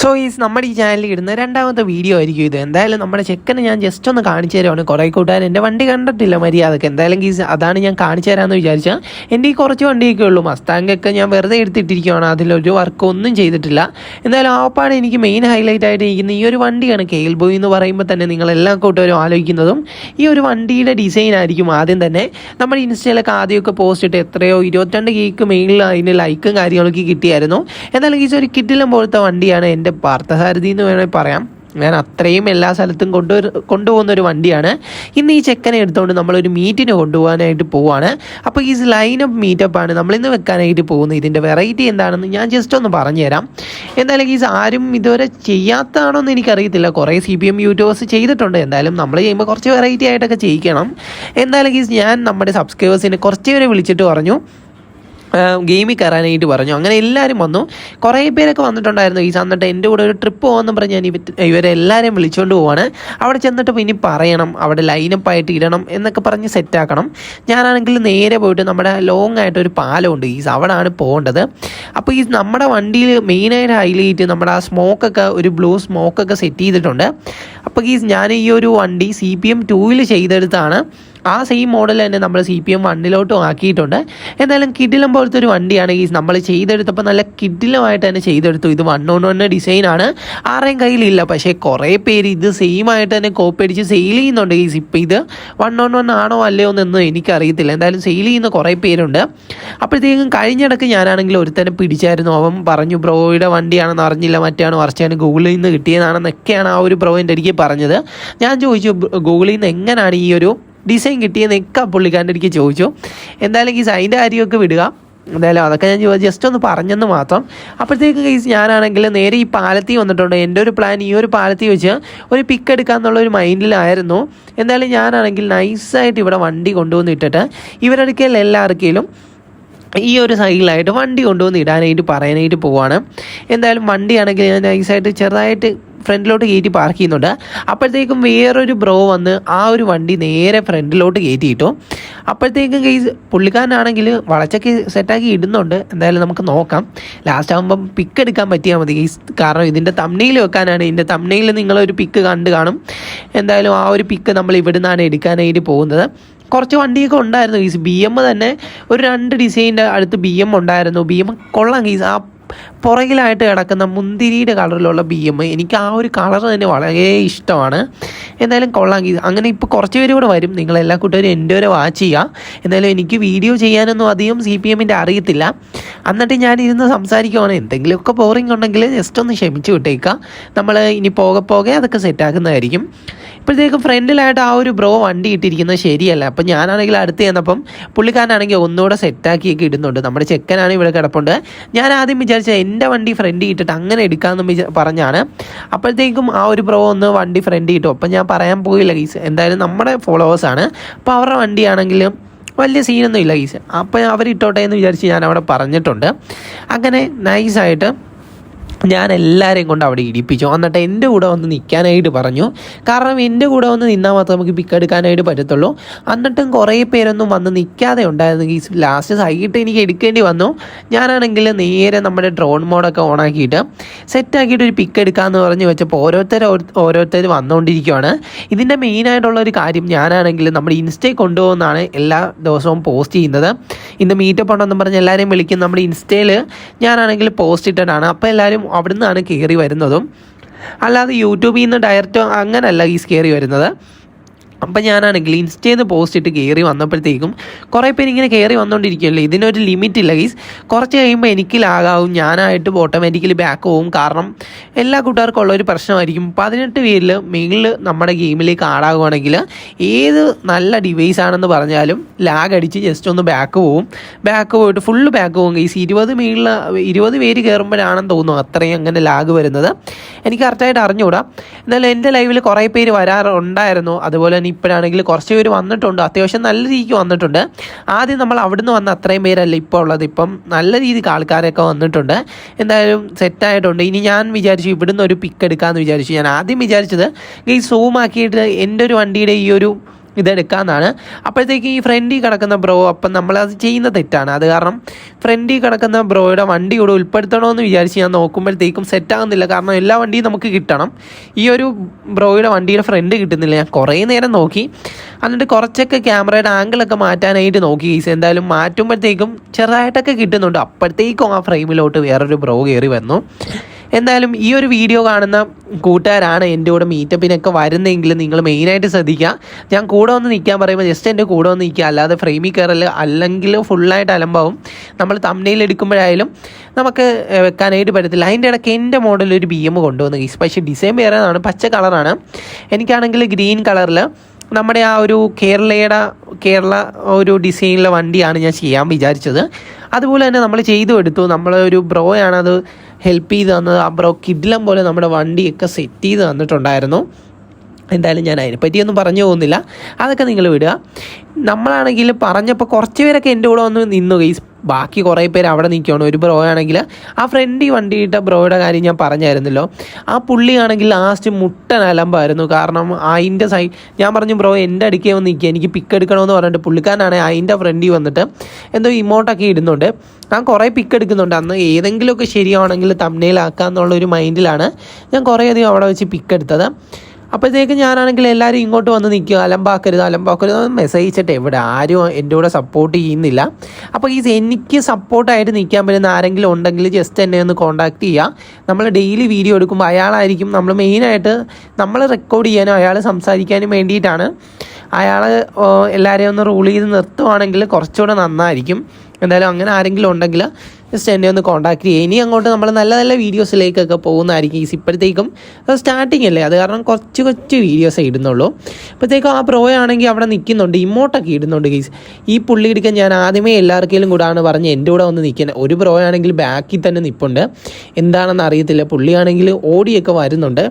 So is നമ്മുടെ ഈ ചാനലിൽ ഇടുന്ന രണ്ടാമത്തെ വീഡിയോ ആയിരിക്കും ഇത്. എന്തായാലും നമ്മുടെ ചെക്കനെ ഞാൻ ജസ്റ്റ് ഒന്ന് കാണിച്ചു തരുവാണ്. കുറേ കൂട്ടുകാർ എന്റെ വണ്ടി കണ്ടിട്ടില്ല മര്യാദയ്ക്ക്. എന്തായാലും ഗീസ് അതാണ് ഞാൻ കാണിച്ചു തരാമെന്ന് വിചാരിച്ചാൽ എന്റെ ഈ കുറച്ച് വണ്ടിയൊക്കെ ഉള്ളൂ. മസ്താങ്കൊക്കെ ഞാൻ വെറുതെ എടുത്തിട്ടിരിക്കുകയാണ് അതിലൊരു വർക്ക് ഒന്നും ചെയ്തിട്ടില്ല. എന്തായാലും ആപ്പാണ് എനിക്ക് മെയിൻ ഹൈലൈറ്റ് ആയിട്ട് ഇരിക്കുന്ന ഈ ഒരു വണ്ടിയാണ് കെയിൽ ബോയ് എന്ന് പറയുമ്പോൾ തന്നെ നിങ്ങളെല്ലാ കൂട്ടുകാരും ആലോചിക്കുന്നതും ഈ ഒരു വണ്ടിയുടെ ഡിസൈൻ ആയിരിക്കും ആദ്യം തന്നെ. നമ്മൾ ഇൻസ്റ്റയിലൊക്കെ ആദ്യമൊക്കെ പോസ്റ്റ് ഇട്ട് എത്രയോ ഇരുപത്തിരണ്ട് കേക്ക് മെയിനിൽ അതിന് ലൈക്കും കാര്യങ്ങളൊക്കെ കിട്ടിയായിരുന്നു. എന്തായാലും ഗീസ് ഒരു കിറ്റിലും പോലത്തെ വണ്ടിയാണ്. എന്റെ പാർത്ഥസാരഥി എന്ന് വേണമെങ്കിൽ പറയാം. ഞാൻ അത്രയും എല്ലാ സ്ഥലത്തും കൊണ്ടുവരു കൊണ്ടുപോകുന്ന ഒരു വണ്ടിയാണ്. ഇന്ന് ഈ ചെക്കനെ എടുത്തുകൊണ്ട് നമ്മളൊരു മീറ്റിന് കൊണ്ടുപോകാനായിട്ട് പോവാണ്. അപ്പോൾ ഈ ലൈൻ അപ്പ് മീറ്റപ്പാണ് നമ്മളിന്ന് വെക്കാനായിട്ട് പോകുന്നത്. ഇതിന്റെ വെറൈറ്റി എന്താണെന്ന് ഞാൻ ജസ്റ്റ് ഒന്ന് പറഞ്ഞുതരാം. എന്തായാലും ഈസ് ആരും ഇതുവരെ ചെയ്യാത്തതാണോ എന്ന് എനിക്കറിയത്തില്ല. കുറേ സി പി എം യൂട്യൂബേഴ്സ് ചെയ്തിട്ടുണ്ട്. എന്തായാലും നമ്മൾ ചെയ്യുമ്പോൾ കുറച്ച് വെറൈറ്റി ആയിട്ടൊക്കെ ചെയ്യിക്കണം. എന്തായാലും ഈസ് ഞാൻ നമ്മുടെ സബ്സ്ക്രൈബേഴ്സിനെ കുറച്ച് പേരെ വിളിച്ചിട്ട് പറഞ്ഞു. ഗെയിമിൽ കയറാനായിട്ട് പറഞ്ഞു. അങ്ങനെ എല്ലാവരും വന്നു. കുറേ പേരൊക്കെ വന്നിട്ടുണ്ടായിരുന്നു. ഈ എന്നിട്ട് എന്റെ കൂടെ ഒരു ട്രിപ്പ് പോകുമെന്ന് പറഞ്ഞ് ഞാൻ ഇവ ഇവരെ എല്ലാവരെയും വിളിച്ചുകൊണ്ട് പോവാണ്. അവിടെ ചെന്നിട്ട് ഇനി പറയണം. അവിടെ ലൈനപ്പ് ആയിട്ട് ഇടണം എന്നൊക്കെ പറഞ്ഞ് സെറ്റാക്കണം ഞാനാണെങ്കിൽ നേരെ പോയിട്ട് നമ്മുടെ ലോങ് ആയിട്ട് ഒരു പാലമുണ്ട്. ഈ അവിടെയാണ് പോകേണ്ടത്. അപ്പോൾ ഈ നമ്മുടെ വണ്ടിയിൽ മെയിനായിട്ട് ഹൈലൈറ്റ് നമ്മുടെ ആ സ്മോക്കൊക്കെ ഒരു ബ്ലൂ സ്മോക്കൊക്കെ സെറ്റ് ചെയ്തിട്ടുണ്ട്. അപ്പോൾ ഈ ഞാൻ ഈ ഒരു വണ്ടി സി പി എം ടൂവിൽ ചെയ്തെടുത്താണ്. ആ സെയിം മോഡൽ തന്നെ നമ്മൾ സി പി എം വണ്ണിലോട്ടും ആക്കിയിട്ടുണ്ട്. എന്തായാലും കിഡിലം പോലത്തെ ഒരു വണ്ടിയാണ് ഈ നമ്മൾ ചെയ്തെടുത്തപ്പോൾ നല്ല കിഡിലമായിട്ട് തന്നെ ചെയ്തെടുത്തു. ഇത് വൺ ഓൺ വൺ ഡിസൈനാണ് ആരെയും കയ്യിലില്ല. പക്ഷേ കുറേ പേര് ഇത് സെയിം ആയിട്ട് തന്നെ കോപ്പി അടിച്ച് സെയിൽ ചെയ്യുന്നുണ്ട്. ഈ ഇപ്പം ഇത് വൺ ഓൺ വൺ ആണോ അല്ലയോ എന്നൊന്നും എനിക്കറിയത്തില്ല. എന്തായാലും സെയിൽ ചെയ്യുന്ന കുറേ പേരുണ്ട്. അപ്പോഴത്തേക്കും കഴിഞ്ഞിടക്ക് ഞാനാണെങ്കിൽ ഒരുത്തനെ പിടിച്ചായിരുന്നു. അവൻ പറഞ്ഞു ബ്രോയുടെ വണ്ടിയാണെന്ന് അറിഞ്ഞില്ല. മറ്റാണ് മറിച്ചാണ് ഗൂഗിളിൽ നിന്ന് കിട്ടിയതാണെന്നൊക്കെയാണ് ആ ഒരു ബ്രോ എന്റെ എനിക്ക് പറഞ്ഞത്. ഞാൻ ചോദിച്ചു ഗൂഗിളിൽ നിന്ന് എങ്ങനെയാണ് ഈ ഒരു ഡിസൈൻ കിട്ടിയെന്നൊക്കെ പുള്ളിക്കാരന്റെ എനിക്ക് ചോദിച്ചു. എന്തായാലും ഈ അതിന്റെ കാര്യമൊക്കെ വിടുക. എന്തായാലും അതൊക്കെ ഞാൻ ജസ്റ്റ് ഒന്ന് പറഞ്ഞെന്ന് മാത്രം. അപ്പോഴത്തേക്ക് കേസ് ഞാനാണെങ്കിൽ നേരെ ഈ പാലത്തിൽ വന്നിട്ടുണ്ട്. എന്റെ ഒരു പ്ലാൻ ഈ ഒരു പാലത്തിൽ വെച്ച് ഒരു പിക്ക് എടുക്കാന്നുള്ള ഒരു മൈൻഡിലായിരുന്നു. എന്തായാലും ഞാനാണെങ്കിൽ നൈസായിട്ട് ഇവിടെ വണ്ടി കൊണ്ടുവന്ന് ഇട്ടിട്ട് ഇവരടുക്കൽ എല്ലാവർക്കും ഈ ഒരു സൈഡിലായിട്ട് വണ്ടി കൊണ്ടുവന്ന് ഇടാനായിട്ട് പറയാനായിട്ട് പോവാണ്. എന്തായാലും വണ്ടിയാണെങ്കിൽ ഞാൻ നൈസായിട്ട് ചെറുതായിട്ട് ഫ്രണ്ടിലോട്ട് കയറ്റി പാർക്ക് ചെയ്യുന്നുണ്ട്. അപ്പോഴത്തേക്കും വേറൊരു ബ്രോ വന്ന് ആ ഒരു വണ്ടി നേരെ ഫ്രണ്ടിലോട്ട് കയറ്റിയിട്ടു. അപ്പോഴത്തേക്കും കേസ് പുള്ളിക്കാരനാണെങ്കിൽ വളച്ചൊക്കെ സെറ്റാക്കി ഇടുന്നുണ്ട്. എന്തായാലും നമുക്ക് നോക്കാം. ലാസ്റ്റ് ആകുമ്പം പിക്ക് എടുക്കാൻ പറ്റിയാൽ മതി കേസ് കാരണം ഇതിന്റെ തമ്നയിൽ വെക്കാനാണ്. ഇതിന്റെ തമ്നയിൽ നിങ്ങളൊരു പിക്ക് കണ്ട് കാണും. എന്തായാലും ആ ഒരു പിക്ക് നമ്മൾ ഇവിടുന്നാണ് എടുക്കാനായിട്ട് പോകുന്നത്. കുറച്ച് വണ്ടിയൊക്കെ ഉണ്ടായിരുന്നു ഗീസ് ബി എം തന്നെ ഒരു രണ്ട് ഡിസൈന്റെ അടുത്ത് ബി എം ഉണ്ടായിരുന്നു. ബി എം കൊള്ളാം ഗീസ് ആ പുറകിലായിട്ട് കിടക്കുന്ന മുന്തിരിയുടെ കളറിലുള്ള ബി എം എനിക്ക് ആ ഒരു കളർ തന്നെ വളരെ ഇഷ്ടമാണ്. എന്തായാലും കൊള്ളാം. അങ്ങനെ ഇപ്പോൾ കുറച്ച് പേര് കൂടെ വരും. നിങ്ങൾ എല്ലാ കൂട്ടുകാരും എന്റെ വരെ വാച്ച് ചെയ്യുക. എന്തായാലും എനിക്ക് വീഡിയോ ചെയ്യാനൊന്നും അധികം സി പി എമ്മിന്റെ അറിയത്തില്ല. എന്നിട്ട് ഞാൻ ഇരുന്ന് സംസാരിക്കുവാണ്. എന്തെങ്കിലുമൊക്കെ ബോറിംഗ് ഉണ്ടെങ്കിൽ ജസ്റ്റ് ഒന്ന് ക്ഷമിച്ച് വിട്ടേക്കുക. നമ്മൾ ഇനി പോകെ പോകെ അതൊക്കെ സെറ്റാക്കുന്നതായിരിക്കും ഇപ്പോഴത്തേക്കും ഫ്രണ്ടിലായിട്ട് ആ ഒരു ബ്രോ വണ്ടി ഇട്ടിരിക്കുന്നത് ശരിയല്ല. അപ്പം ഞാനാണെങ്കിൽ അടുത്ത് ചെന്നപ്പം പുള്ളിക്കാരനാണെങ്കിൽ ഒന്നുകൂടെ സെറ്റാക്കിയൊക്കെ ഇടുന്നുണ്ട്. നമ്മുടെ ചെക്കനാണ് ഇവിടെ കിടപ്പുണ്ട്. ഞാൻ ആദ്യം വിചാരിച്ചത് എന്റെ വണ്ടി ഫ്രണ്ട് ഇട്ടിട്ട് അങ്ങനെ എടുക്കാമെന്ന് പറഞ്ഞാണ്. അപ്പോഴത്തേക്കും ആ ഒരു ബ്രോ ഒന്ന് വണ്ടി ഫ്രണ്ട് ഇട്ടു. അപ്പം ഞാൻ പറയാൻ പോയില്ല ഗീസ്. എന്തായാലും നമ്മുടെ ഫോളോവേഴ്സാണ് അപ്പോൾ അവരുടെ വണ്ടിയാണെങ്കിലും വലിയ സീനൊന്നും ഇല്ല ഗീസ്. അപ്പോൾ അവരിട്ടോട്ടെ എന്ന് വിചാരിച്ച് ഞാൻ അവിടെ പറഞ്ഞിട്ടുണ്ട്. അങ്ങനെ നൈസായിട്ട് ഞാൻ എല്ലാവരെയും കൊണ്ട് അവിടെ ഇടിപ്പിച്ചു. എന്നിട്ട് എന്റെ കൂടെ വന്ന് നിൽക്കാനായിട്ട് പറഞ്ഞു. കാരണം എന്റെ കൂടെ വന്ന് നിന്നാൽ മാത്രമേ നമുക്ക് പിക്ക് എടുക്കാനായിട്ട് പറ്റത്തുള്ളൂ. എന്നിട്ടും കുറേ പേരൊന്നും വന്ന് നിൽക്കാതെ ഉണ്ടായിരുന്നു ഈ ലാസ്റ്റ് സൈറ്റ് എനിക്ക് എടുക്കേണ്ടി വന്നു. ഞാനാണെങ്കിൽ നേരെ നമ്മുടെ ഡ്രോൺ മോഡൊക്കെ ഓണാക്കിയിട്ട് സെറ്റാക്കിയിട്ട് ഒരു പിക്ക് എടുക്കാമെന്ന് പറഞ്ഞ് വെച്ചപ്പോൾ ഓരോരുത്തർ ഓരോരുത്തർ വന്നുകൊണ്ടിരിക്കുകയാണ് ഇതിന്റെ മെയിനായിട്ടുള്ള ഒരു കാര്യം ഞാനാണെങ്കിൽ നമ്മുടെ ഇൻസ്റ്റയിൽ കൊണ്ടുപോകുന്നതാണ് എല്ലാ ദിവസവും പോസ്റ്റ് ചെയ്യുന്നത്. ഇന്ന് മീറ്റപ്പ് ഉണ്ടെന്ന് പറഞ്ഞ് എല്ലാവരെയും വിളിക്കും. നമ്മുടെ ഇൻസ്റ്റയിൽ ഞാനാണെങ്കിൽ പോസ്റ്റ് ഇട്ടിട്ടാണ് അപ്പോൾ എല്ലാവരും അവിടെ നിന്നാണ് കയറി വരുന്നതും. അല്ലാതെ യൂട്യൂബിൽ നിന്ന് ഡയറക്റ്റ് അങ്ങനല്ല ഈ കയറി വരുന്നത്. അപ്പം ഞാനാണ് ഇൻസ്റ്റയിൽ നിന്ന് പോസ്റ്റ് ഇട്ട് കയറി വന്നപ്പോഴത്തേക്കും കുറേ പേര് ഇങ്ങനെ കയറി വന്നുകൊണ്ടിരിക്കുകയല്ലേ ഇതിനൊരു ലിമിറ്റ് ഇല്ല ഗീസ് കുറച്ച് കഴിയുമ്പോൾ എനിക്ക് ലാഗാവും ഞാനായിട്ട് ഓട്ടോമാറ്റിക്കലി ബാക്ക് പോവും. കാരണം എല്ലാ കൂട്ടുകാർക്കും ഉള്ള ഒരു പ്രശ്നമായിരിക്കും. പതിനെട്ട് പേരിൽ മെയിനിൽ നമ്മുടെ ഗെയിമിലേക്ക് ആടാകുവാണെങ്കിൽ ഏത് നല്ല ഡിവൈസ് ആണെന്ന് പറഞ്ഞാലും ലാഗ് അടിച്ച് ജസ്റ്റ് ഒന്ന് ബാക്ക് പോവും. ബാക്ക് പോയിട്ട് ഫുള്ള് ബാക്ക് പോകും ഗീസ് ഇരുപത് മേളിൽ ഇരുപത് പേര് കയറുമ്പോഴാണെന്ന് തോന്നുന്നു അത്രയും അങ്ങനെ ലാഗ് വരുന്നത്. എനിക്ക് കറക്റ്റായിട്ട് അറിഞ്ഞുകൂടാ. എന്നാലും എന്റെ ലൈവിൽ കുറേ പേര് വരാറുണ്ടായിരുന്നു. അതുപോലെ തന്നെ ഇപ്പോഴാണെങ്കിൽ കുറച്ച് പേര് വന്നിട്ടുണ്ട്. അത്യാവശ്യം നല്ല രീതിക്ക് വന്നിട്ടുണ്ട്. ആദ്യം നമ്മൾ അവിടുന്ന് വന്ന അത്രയും പേരല്ല ഇപ്പോൾ ഉള്ളത്. ഇപ്പം നല്ല രീതിക്ക് ആൾക്കാരൊക്കെ വന്നിട്ടുണ്ട്. എന്തായാലും സെറ്റായിട്ടുണ്ട് ഇനി ഞാൻ വിചാരിച്ചു ഇവിടുന്ന് ഒരു പിക്ക് എടുക്കാമെന്ന് വിചാരിച്ചു. ഞാൻ ആദ്യം വിചാരിച്ചത് ഈ സൂമാക്കിയിട്ട് എന്റെ ഒരു വണ്ടിയുടെ ഈ ഒരു ഇതെടുക്കാമെന്നാണ് അപ്പോഴത്തേക്കും ഈ ഫ്രണ്ടിൽ കിടക്കുന്ന ബ്രോ അപ്പം നമ്മളത് ചെയ്യുന്ന തെറ്റാണ്. അത് കാരണം ഫ്രണ്ടിൽ കിടക്കുന്ന ബ്രോയുടെ വണ്ടി കൂടെ ഉൾപ്പെടുത്തണമെന്ന് വിചാരിച്ച് ഞാൻ നോക്കുമ്പോഴത്തേക്കും സെറ്റാകുന്നില്ല കാരണം എല്ലാ വണ്ടിയും നമുക്ക് കിട്ടണം. ഈ ഒരു ബ്രോയുടെ വണ്ടിയുടെ ഫ്രണ്ട് കിട്ടുന്നില്ല. ഞാൻ കുറേ നേരം നോക്കി. എന്നിട്ട് കുറച്ചൊക്കെ ക്യാമറയുടെ ആംഗിളൊക്കെ മാറ്റാനായിട്ട് നോക്കി. ഈസ് എന്തായാലും മാറ്റുമ്പോഴത്തേക്കും ചെറുതായിട്ടൊക്കെ കിട്ടുന്നുണ്ട്. അപ്പോഴത്തേക്കും ആ ഫ്രെയിമിലോട്ട് വേറൊരു ബ്രോ കയറി വന്നു. എന്തായാലും ഈ ഒരു വീഡിയോ കാണുന്ന കൂട്ടുകാരാണ് എന്റെ കൂടെ മീറ്റപ്പിനൊക്കെ വരുന്നതെങ്കിൽ നിങ്ങൾ മെയിനായിട്ട് ശ്രദ്ധിക്കുക. ഞാൻ കൂടെ വന്ന് നിൽക്കാൻ പറയുമ്പോൾ ജസ്റ്റ് എന്റെ കൂടെ വന്ന് നിൽക്കുക. അല്ലാതെ ഫ്രെയിമിൽ കയറൽ അല്ലെങ്കിൽ ഫുള്ളായിട്ട് അലമ്പാവും. നമ്മൾ തമ്മനയിൽ എടുക്കുമ്പോഴായാലും നമുക്ക് വെക്കാനായിട്ട് പറ്റത്തില്ല. അതിന്റെ ഇടയ്ക്ക് എന്റെ മോഡൽ ഒരു ബി എം കൊണ്ടുവന്നു പക്ഷേ ഡിസൈൻ വേറെതാണ് പച്ച കളറാണ് എനിക്കാണെങ്കിൽ ഗ്രീൻ കളറിൽ നമ്മുടെ ആ ഒരു കേരളയുടെ കേരള ഒരു ഡിസൈനിലെ വണ്ടിയാണ് ഞാൻ ചെയ്യാൻ വിചാരിച്ചത്. അതുപോലെ തന്നെ നമ്മൾ ചെയ്തു എടുത്തു. നമ്മളൊരു ബ്രോയാണ് അത് ഹെൽപ്പ് ചെയ്ത് തന്നത്. ആ കിഡിലം പോലെ നമ്മുടെ വണ്ടിയൊക്കെ സെറ്റ് ചെയ്ത് തന്നിട്ടുണ്ടായിരുന്നു. എന്തായാലും ഞാൻ അതിനെപ്പറ്റിയൊന്നും പറഞ്ഞു പോകുന്നില്ല. അതൊക്കെ നിങ്ങൾ വിടുക. നമ്മളാണെങ്കിൽ പറഞ്ഞപ്പോൾ കുറച്ച് പേരൊക്കെ എന്റെ കൂടെ വന്ന് നിന്നു. ഗൈസ് ബാക്കി കുറേ പേര് അവിടെ നിൽക്കുകയാണ്. ഒരു ബ്രോ ആണെങ്കിൽ ആ ഫ്രണ്ടി വണ്ടി ഇട്ട ബ്രോയുടെ കാര്യം ഞാൻ പറഞ്ഞായിരുന്നല്ലോ. ആ പുള്ളിയാണെങ്കിൽ ലാസ്റ്റ് മുട്ടൻ അലമ്പായിരുന്നു. കാരണം അതിന്റെ സൈഡ് ഞാൻ പറഞ്ഞു ബ്രോ എന്റെ അടുക്കേ വന്ന് നിൽക്കുക എനിക്ക് പിക്ക് എടുക്കണമെന്ന് പറഞ്ഞിട്ട് പുള്ളിക്കാരനാണ് അതിന്റെ ഫ്രണ്ടിൽ വന്നിട്ട് എന്തോ ഇമോട്ടൊക്കെ ഇടുന്നുണ്ട്. ഞാൻ കുറേ പിക്ക് എടുക്കുന്നുണ്ട്. അന്ന് ഏതെങ്കിലുമൊക്കെ ശരിയാണെങ്കിൽ തമ്മനയിലാക്കാന്നുള്ള ഒരു മൈൻഡിലാണ് ഞാൻ കുറേയധികം അവിടെ വെച്ച് പിക്ക് എടുത്തത്. അപ്പോഴത്തേക്ക് ഞാനാണെങ്കിൽ എല്ലാവരും ഇങ്ങോട്ട് വന്ന് നിൽക്കുക. അലമ്പാക്കരുത് അലമ്പാക്കരുത്. മെസ്സേജ് അയച്ചിട്ട് എവിടെ? ആരും എന്റെ കൂടെ സപ്പോർട്ട് ചെയ്യുന്നില്ല. അപ്പോൾ ഈ എനിക്ക് സപ്പോർട്ടായിട്ട് നിൽക്കാൻ പറ്റുന്ന ആരെങ്കിലും ഉണ്ടെങ്കിൽ ജസ്റ്റ് എന്നെ ഒന്ന് കോൺടാക്ട് ചെയ്യുക. നമ്മൾ ഡെയിലി വീഡിയോ എടുക്കുമ്പോൾ അയാളായിരിക്കും നമ്മൾ മെയിനായിട്ട് നമ്മൾ റെക്കോർഡ് ചെയ്യാനും അയാൾ സംസാരിക്കാനും വേണ്ടിയിട്ടാണ്. അയാൾ എല്ലാവരെയും ഒന്ന് റൂൾ ചെയ്ത് നിർത്തുവാണെങ്കിൽ കുറച്ചുകൂടെ നന്നായിരിക്കും. എന്തായാലും അങ്ങനെ ആരെങ്കിലും ഉണ്ടെങ്കിൽ ജസ്റ്റ് എന്നെ ഒന്ന് കോൺടാക്ട് ചെയ്യുക. ഇനി അങ്ങോട്ട് നമ്മൾ നല്ല നല്ല വീഡിയോസിലേക്കൊക്കെ പോകുന്നതായിരിക്കും. ഈ ഇപ്പോഴത്തേക്കും സ്റ്റാർട്ടിങ് അല്ലേ? അത് കാരണം കുറച്ച് കുറച്ച് വീഡിയോസേ ഇടുന്നുള്ളൂ. അപ്പോഴത്തേക്കും ആ പ്രോ ആണെങ്കിൽ അവിടെ നിൽക്കുന്നുണ്ട്. ഇമോട്ടൊക്കെ ഇടുന്നുണ്ട് ഗീസ് ഈ പുള്ളി ഇടിക്കാൻ ഞാൻ ആദ്യമേ എല്ലാവർക്കെങ്കിലും കൂടാണ് പറഞ്ഞ് എന്റെ കൂടെ ഒന്ന് നിൽക്കുന്നത് ഒരു പ്രോ ആണെങ്കിൽ ബാക്കിൽ തന്നെ നിൽപ്പുണ്ട് എന്താണെന്ന് അറിയത്തില്ല. പുള്ളിയാണെങ്കിൽ ഓടിയൊക്കെ വരുന്നുണ്ട്.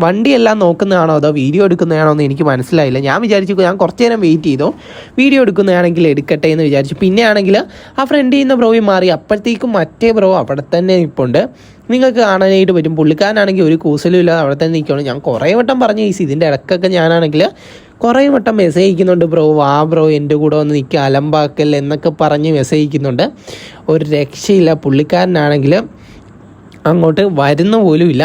വണ്ടിയെല്ലാം നോക്കുന്നതാണോ അതോ വീഡിയോ എടുക്കുന്നതാണോ എന്ന് എനിക്ക് മനസ്സിലായില്ല. ഞാൻ വിചാരിച്ചു ഞാൻ കുറച്ച് നേരം വെയിറ്റ് ചെയ്തു. വീഡിയോ എടുക്കുന്നതാണെങ്കിൽ എടുക്കട്ടെ എന്ന് വിചാരിച്ചു. പിന്നെ ആണെങ്കിൽ ആ ഫ്രണ്ട് ചെയ്യുന്ന ബ്രോയും മാറി. അപ്പോഴത്തേക്കും മറ്റേ ബ്രോ അവിടെ തന്നെ നിൽപ്പുണ്ട് നിങ്ങൾക്ക് കാണാനായിട്ട് പറ്റും. പുള്ളിക്കാരനാണെങ്കിൽ ഒരു കൂസലും ഇല്ലാതെ അവിടെ തന്നെ നിൽക്കുകയാണ്. ഞാൻ കുറേ വട്ടം പറഞ്ഞു ഈസി ഇതിന്റെ ഇടക്കൊക്കെ ഞാനാണെങ്കിൽ കുറേ വട്ടം മെസ്സേജ് അയക്കുന്നുണ്ട് ബ്രോ വാ ബ്രോ എന്റെ കൂടെ ഒന്ന് നിൽക്കുക അലമ്പാക്കൽ എന്നൊക്കെ പറഞ്ഞ് മെസ്സേജ് അയക്കുന്നുണ്ട്. ഒരു രക്ഷയില്ല. പുള്ളിക്കാരനാണെങ്കിൽ അങ്ങോട്ട് വരുന്ന പോലുമില്ല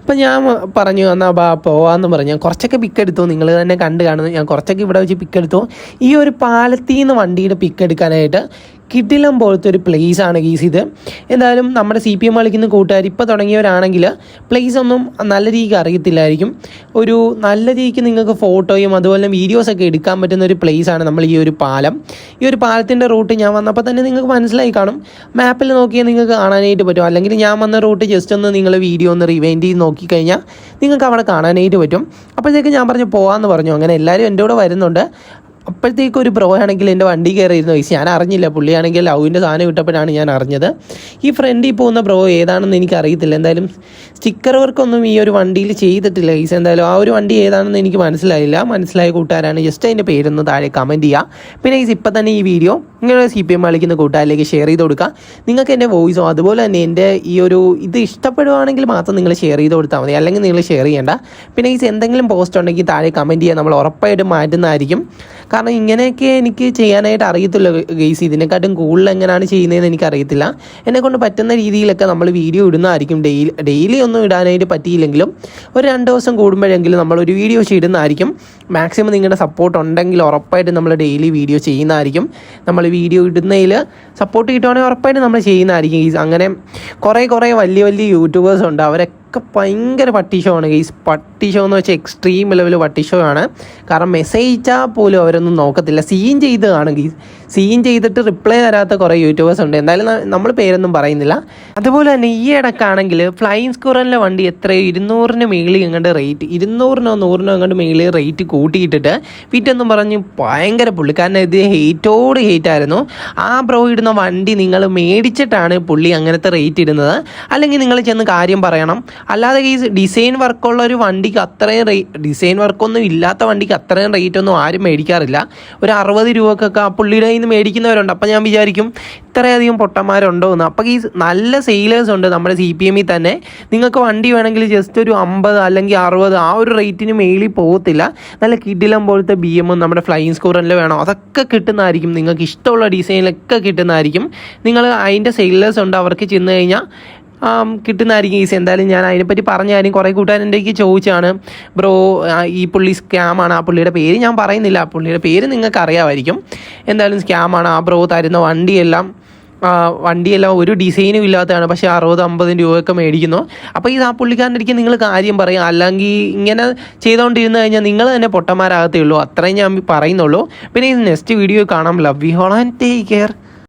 അപ്പം ഞാൻ പറഞ്ഞു എന്നാൽ ബാ പോവാന്ന് പറഞ്ഞു. ഞാൻ കുറച്ചൊക്കെ പിക്ക് എടുത്തു. നിങ്ങൾ തന്നെ കണ്ട് കാണുന്നു. ഞാൻ കുറച്ചൊക്കെ ഇവിടെ വെച്ച് പിക്ക് എടുത്തു. ഈ ഒരു പാലത്തിൽ നിന്ന് വണ്ടിയുടെ പിക്ക് എടുക്കാനായിട്ട് കിടിലം പോലത്തെ ഒരു പ്ലേസ് ആണ് ഗീസ് ഇത്. എന്തായാലും നമ്മുടെ സി പി എം കളിക്കുന്ന കൂട്ടുകാർ ഇപ്പോൾ തുടങ്ങിയവരാണെങ്കിൽ പ്ലേസ് ഒന്നും നല്ല രീതിക്ക് അറിയത്തില്ലായിരിക്കും. ഒരു നല്ല രീതിക്ക് നിങ്ങൾക്ക് ഫോട്ടോയും അതുപോലെ വീഡിയോസൊക്കെ എടുക്കാൻ പറ്റുന്ന ഒരു പ്ലേസ് ആണ് നമ്മൾ ഈ ഒരു പാലം. ഈ ഒരു പാലത്തിന്റെ റൂട്ട് ഞാൻ വന്നപ്പോൾ തന്നെ നിങ്ങൾക്ക് മനസ്സിലായി കാണും. മാപ്പിൽ നോക്കിയാൽ നിങ്ങൾക്ക് കാണാനായിട്ട് പറ്റും. അല്ലെങ്കിൽ ഞാൻ വന്ന റൂട്ട് ജസ്റ്റ് ഒന്ന് നിങ്ങൾ വീഡിയോ ഒന്ന് റിവൈൻഡ് ചെയ്ത് നോക്കിക്കഴിഞ്ഞാൽ നിങ്ങൾക്ക് അവിടെ കാണാനായിട്ട് പറ്റും. അപ്പോഴത്തേക്ക് ഞാൻ പറഞ്ഞു പോകാമെന്ന് പറഞ്ഞു. അങ്ങനെ എല്ലാവരും എന്റെ കൂടെ വരുന്നുണ്ട്. അപ്പോഴത്തേക്ക് ഒരു ബ്രോ ആണെങ്കിൽ എന്റെ വണ്ടി കയറിയിരുന്നു. വയസ്സ് ഞാൻ അറിഞ്ഞില്ല. പുള്ളിയാണെങ്കിൽ ലവിന്റെ സാധനം ഇട്ടപ്പോഴാണ് ഞാൻ അറിഞ്ഞത്. ഈ ഫ്രണ്ടിൽ പോകുന്ന ബ്രോ ഏതാണെന്ന് എനിക്ക് അറിയത്തില്ല എന്തായാലും സ്റ്റിക്കർ വർക്കൊന്നും ഈ ഒരു വണ്ടിയിൽ ചെയ്തിട്ടില്ല. വയസ്സ് എന്തായാലും ആ ഒരു വണ്ടി ഏതാണെന്ന് എനിക്ക് മനസ്സിലായില്ല. മനസ്സിലായ കൂട്ടുകാരാണ്. ജസ്റ്റ് അതിന്റെ പേരൊന്ന് താഴെ കമന്റ് ചെയ്യുക പിന്നെ ഗൈസ് ഇപ്പം തന്നെ ഈ വീഡിയോ ഇങ്ങനെ സി പി എം കളിക്കുന്ന കൂട്ടുകാരിലേക്ക് ഷെയർ ചെയ്ത് കൊടുക്കുക നിങ്ങൾക്ക് എന്റെ വോയിസോ അതുപോലെ തന്നെ എന്റെ ഈ ഒരു ഇത് ഇഷ്ടപ്പെടുവാണെങ്കിൽ മാത്രം നിങ്ങൾ ഷെയർ ചെയ്ത് കൊടുത്താൽ മതി. അല്ലെങ്കിൽ നിങ്ങൾ ഷെയർ ചെയ്യേണ്ട. പിന്നെ ഈ എന്തെങ്കിലും പോസ്റ്റ് ഉണ്ടെങ്കിൽ താഴെ കമന്റ് ചെയ്യാൻ നമ്മൾ ഉറപ്പായിട്ടും മാറ്റുന്നതായിരിക്കും. കാരണം ഇങ്ങനെയൊക്കെ എനിക്ക് ചെയ്യാനായിട്ട് അറിയത്തില്ല ഗെയ്സ്. ഇതിനെക്കാട്ടും കൂടുതൽ എങ്ങനെയാണ് ചെയ്യുന്നതെന്ന് എനിക്ക് അറിയത്തില്ല എന്നെക്കൊണ്ട് പറ്റുന്ന രീതിയിലൊക്കെ നമ്മൾ വീഡിയോ ഇടുന്നതായിരിക്കും ഡെയിലി ഡെയിലി ഒന്നും ഇടാനായിട്ട് പറ്റിയില്ലെങ്കിലും ഒരു രണ്ട് ദിവസം കൂടുമ്പോഴെങ്കിലും നമ്മൾ ഒരു വീഡിയോ ഇടുന്നതായിരിക്കും. മാക്സിമം നിങ്ങളുടെ സപ്പോർട്ട് ഉണ്ടെങ്കിൽ ഉറപ്പായിട്ടും നമ്മൾ ഡെയിലി വീഡിയോ ചെയ്യുന്നതായിരിക്കും. നമ്മൾ വീഡിയോ ഇടുന്നതിൽ സപ്പോർട്ട് കിട്ടുവാണെങ്കിൽ ഉറപ്പായിട്ടും നമ്മൾ ചെയ്യുന്നതായിരിക്കും അങ്ങനെ കുറേ കുറേ വലിയ വലിയ യൂട്യൂബേഴ്സ് ഉണ്ട്. അവരൊക്കെ ഒക്കെ ഭയങ്കര പട്ടി ഷോ ആണ്. ഷോ എന്ന് വെച്ചാൽ എക്സ്ട്രീം ലെവൽ പട്ടി ആണ്. കാരണം മെസ്സേജ് അയച്ചാൽ പോലും അവരൊന്നും നോക്കത്തില്ല. സീൻ ചെയ്തതാണ് ഗൈസ് സീൻ ചെയ്തിട്ട് റിപ്ലൈ തരാത്ത കുറേ യൂട്യൂബേഴ്സ് ഉണ്ട്. എന്തായാലും നമ്മൾ പേരൊന്നും പറയുന്നില്ല. അതുപോലെ തന്നെ ഈ ഇടക്കാണെങ്കിൽ ഫ്ലൈങ് സ്കൂറലിലെ വണ്ടി എത്രയോ ഇരുന്നൂറിന് മേളിൽ എങ്ങോട്ട് റേറ്റ് ഇരുന്നൂറിനോ നൂറിനോ എങ്ങോട്ട് മേളിൽ റേറ്റ് കൂട്ടിയിട്ടിട്ട് വിറ്റെന്നും പറഞ്ഞ് ഭയങ്കര പുള്ളി. കാരണം ഇത് ഹേറ്റ് ആയിരുന്നു ആ ബ്രോ ഇടുന്ന വണ്ടി നിങ്ങൾ മേടിച്ചിട്ടാണ് പുള്ളി അങ്ങനത്തെ റേറ്റ് ഇടുന്നത്. അല്ലെങ്കിൽ നിങ്ങൾ ചെന്ന് കാര്യം പറയണം. അല്ലാതെ ഈ ഡിസൈൻ വർക്കുള്ള ഒരു വണ്ടിക്ക് അത്രയും റേ ഡിസൈൻ വർക്കൊന്നും ഇല്ലാത്ത വണ്ടിക്ക് അത്രയും റേറ്റ് ഒന്നും ആരും മേടിക്കാറില്ല. ഒരു അറുപത് രൂപക്കൊക്കെ ആ പുള്ളിയുടെ കയ്യിൽ നിന്ന് മേടിക്കുന്നവരുണ്ട്. അപ്പം ഞാൻ വിചാരിക്കും ഇത്രയധികം പൊട്ടന്മാരുണ്ടോ എന്ന്. അപ്പോൾ ഈ നല്ല സെയിലേഴ്സ് ഉണ്ട് നമ്മുടെ സി പി എമ്മിൽ തന്നെ. നിങ്ങൾക്ക് വണ്ടി വേണമെങ്കിൽ ജസ്റ്റ് ഒരു അമ്പത് അല്ലെങ്കിൽ അറുപത് ആ ഒരു റേറ്റിന് മേളിൽ പോകത്തില്ല. നല്ല കിഡിലം പോലത്തെ ബി എമ്മും നമ്മുടെ ഫ്ലൈയിങ് സ്കൂററിൽ വേണോ. അതൊക്കെ കിട്ടുന്നതായിരിക്കും. നിങ്ങൾക്ക് ഇഷ്ടമുള്ള ഡിസൈനിലൊക്കെ കിട്ടുന്നതായിരിക്കും. നിങ്ങൾ അതിന്റെ സെയിലേഴ്സ് ഉണ്ട്. അവർക്ക് ചെന്ന് കഴിഞ്ഞാൽ കിട്ടുന്നതായിരിക്കും ഈസി. എന്തായാലും ഞാൻ അതിനെപ്പറ്റി പറഞ്ഞ കാര്യം കുറേ കൂട്ടുകാരൻ എന്റെ ചോദിച്ചാണ്. ബ്രോ ഈ പുള്ളി സ്കാമാണ് ആ പുള്ളിയുടെ പേര് ഞാൻ പറയുന്നില്ല. ആ പുള്ളിയുടെ പേര് നിങ്ങൾക്ക് അറിയാമായിരിക്കും. എന്തായാലും സ്കാമാണ് ആ ബ്രോ തരുന്ന വണ്ടിയെല്ലാം വണ്ടിയെല്ലാം ഒരു ഡിസൈനും ഇല്ലാത്തതാണ്. പക്ഷേ അറുപത് അമ്പത് രൂപയൊക്കെ മേടിക്കുന്നു. അപ്പോൾ ഇത് ആ പുള്ളിക്കാരന്റെ അടുത്ത് നിങ്ങൾ കാര്യം പറയാം. അല്ലെങ്കിൽ ഇങ്ങനെ ചെയ്തുകൊണ്ടിരുന്നു കഴിഞ്ഞാൽ നിങ്ങൾ തന്നെ പൊട്ടന്മാരാകത്തേ ഉള്ളൂ. അത്രയും ഞാൻ പറയുന്നുള്ളൂ. പിന്നെ ഇത് നെക്സ്റ്റ് വീഡിയോ കാണാം. Love you all and take care